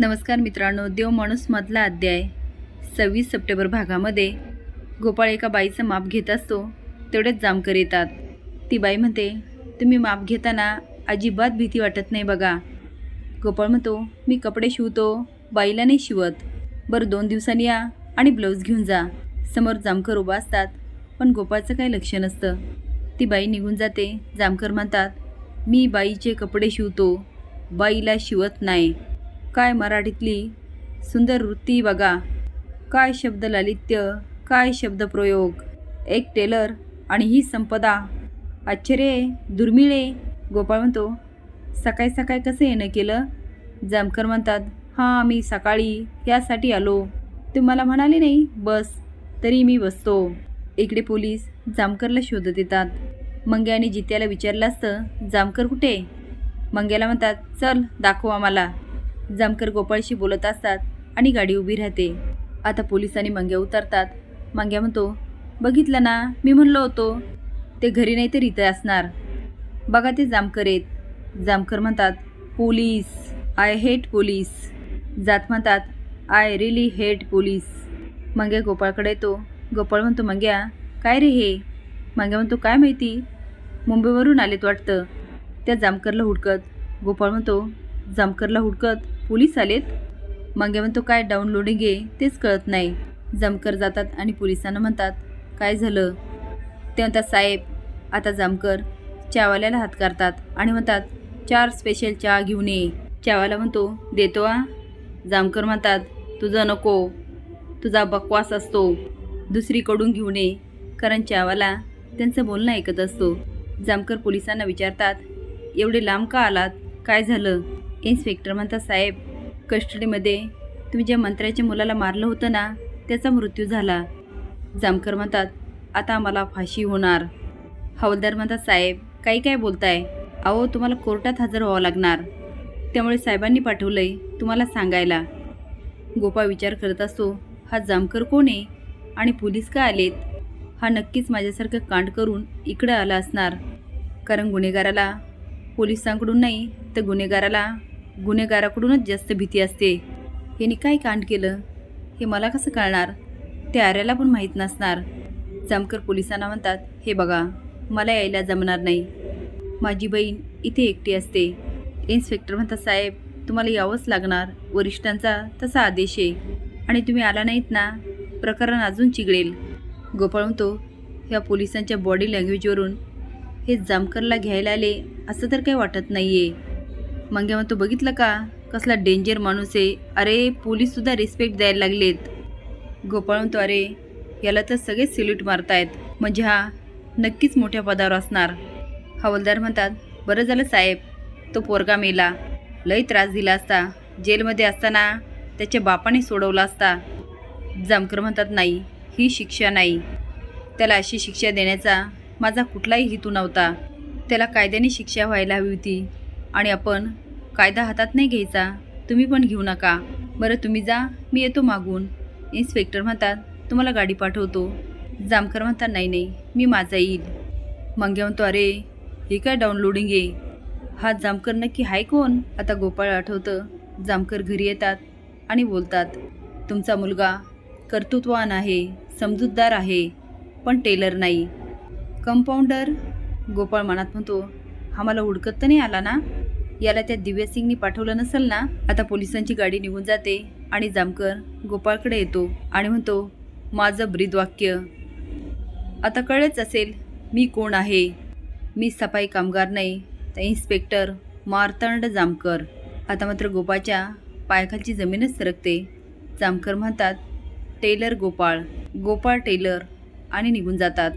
नमस्कार मित्रांनो देव माणूस मधला अध्याय. सव्वीस सप्टेंबर भागामध्ये गोपाळ एका बाईचं माप घेत असतो तेवढेच जामकर येतात. ती बाई म्हणते तुम्ही माप घेताना अजिबात भीती वाटत नाही बघा. गोपाळ म्हणतो मी कपडे शिवतो बाईला नाही शिवत. बरं दोन दिवसांनी या आणि ब्लाऊज घेऊन जा. समोर जामकर उभा असतात पण गोपाळचं काही लक्ष नसतं. ती बाई निघून जाते जामकर म्हणतात मी बाईचे कपडे शिवतो बाईला शिवत नाही. काय मराठीतली सुंदर वृत्ती बघा. काय शब्द लालित्य काय शब्दप्रयोग एक टेलर आणि ही संपदा. आश्चर्य दुर्मिळे. दुर्मिळ आहे गोपाळ म्हणतो सकाळी सकाळी कसं येणं केलं? जामकर म्हणतात हां मी सकाळी यासाठी आलो. ते मला म्हणाले नाही बस. तरी मी बसतो. इकडे पोलीस जामकरला शोधत येतात. मंग्याने जित्याला विचारलं असतं जामकर कुठे? मंग्याला म्हणतात चल दाखव आम्हाला. जामकर गोपाळशी बोलत असतात आणि गाडी उभी राहते. आता पोलिसांनी मंग्या उतरतात. मंग्या म्हणतो बघितलं ना मी म्हणलो होतो ते घरी नाही तर इथं असणार. बघा ते जामकर आहेत. जामकर म्हणतात पोलीस आय हेट पोलीस. जात म्हणतात I really hate police. Mangya गोपाळकडे येतो. गोपाळ म्हणतो मंग्या काय रे हे? मंग्या म्हणतो काय माहिती. मुंबईवरून आलेत वाटतं. त्या जामकरला हुडकत. गोपाळ म्हणतो जामकरला हुडकत पोलीस आलेत. मागे म्हणतो काय डाउनलोडिंग आहे तेच कळत नाही. जामकर जातात आणि पोलिसांना म्हणतात काय झालं? ते म्हणतात साहेब आता जामकर चहावाल्याला हात करतात. आणि म्हणतात चार स्पेशल चहा घेऊन ये. चहावाला म्हणतो देतो आ. जामकर म्हणतात तुझं नको. तुझा बकवास असतो. दुसरीकडून घेऊन ये. कारण चहावाला त्यांचं बोलणं ऐकत असतो. जामकर पोलिसांना विचारतात एवढे लांब का आलात? काय झालं? इन्स्पेक्टर म्हणतात साहेब कस्टडीमध्ये तुम्ही ज्या मंत्र्याच्या मुलाला मारलं होतं ना त्याचा मृत्यू झाला. जामकर म्हणतात आता आम्हाला फाशी होणार. हवालदार म्हणतात साहेब काही काय बोलताय? अहो तुम्हाला कोर्टात हजर व्हावं लागणार. त्यामुळे साहेबांनी पाठवलं आहे तुम्हाला सांगायला. गोपाळ विचार करत असतो हा जामकर कोण आहे? आणि पोलीस का आलेत? हा नक्कीच माझ्यासारखं कांड करून इकडं आला असणार. कारण गुन्हेगाराला पोलिसांकडून नाही तर गुन्हेगाराला गुन्हेगाराकडूनच जास्त भीती असते. यांनी काय कांड केलं. हे मला कसं कळणार? ते आर्याला पण माहीत नसणार. जामकर पोलिसांना म्हणतात हे बघा मला यायला जमणार नाही. माझी बहीण इथे एकटी असते. इन्स्पेक्टर म्हणतात साहेब तुम्हाला यावंच लागणार. वरिष्ठांचा तसा आदेश आहे. आणि तुम्ही आला नाहीत ना प्रकरण अजून चिघळेल. गोपाळ म्हणतो ह्या पोलिसांच्या बॉडी लँग्वेजवरून हे जामकरला घ्यायला आले असं तर काही वाटत नाही आहे मंग्या म्हणतो बघितलं का? कसला डेंजर माणूस आहे. अरे पोलीससुद्धा रिस्पेक्ट द्यायला लागलेत. गोपाळ म्हणतो अरे याला तर सगळेच सिल्यूट मारतायत. म्हणजे हा नक्कीच मोठ्या पदावर असणार. हवालदार म्हणतात बरं झालं साहेब तो पोरगा मेला. लई त्रास दिला असता. जेलमध्ये असताना त्याच्या बापाने सोडवला असता. जामकर म्हणतात नाही ही शिक्षा नाही. त्याला अशी शिक्षा देण्याचा माझा कुठलाही हेतू नव्हता. त्याला कायद्याने शिक्षा व्हायला हवी होती. आणि आपण कायदा हातात नाही घ्यायचा. तुम्ही पण घेऊ नका. बरं तुम्ही जा. मी येतो मागून. इन्स्पेक्टर म्हणतात तुम्हाला गाडी पाठवतो. जामकर म्हणतात नाही नाही. मी माझा येईल. मंग्या म्हणतो अरे हे काय डाउनलोडिंग आहे? हा जामकर नक्की हाय कोण? आता गोपाळ आठवतं. जामकर घरी येतात आणि बोलतात तुमचा मुलगा कर्तृत्ववान आहे समजूतदार आहे पण टेलर नाही. कंपाऊंडर गोपाळ मनात म्हणतो हा मला हुडकत तर नाही आला ना? याला त्या दिव्यासिंगनी पाठवलं नसेल ना आता पोलिसांची गाडी निघून जाते आणि जामकर गोपाळकडे येतो आणि म्हणतो माझं ब्रीदवाक्य. आता कळलेच असेल मी कोण आहे? मी सफाई कामगार नाही तर इन्स्पेक्टर मार्तंड जामकर. आता मात्र गोपाळच्या पायाखालची जमीनच सरकते. जामकर म्हणतात टेलर गोपाळ. गोपाळ टेलर आणि निघून जातात.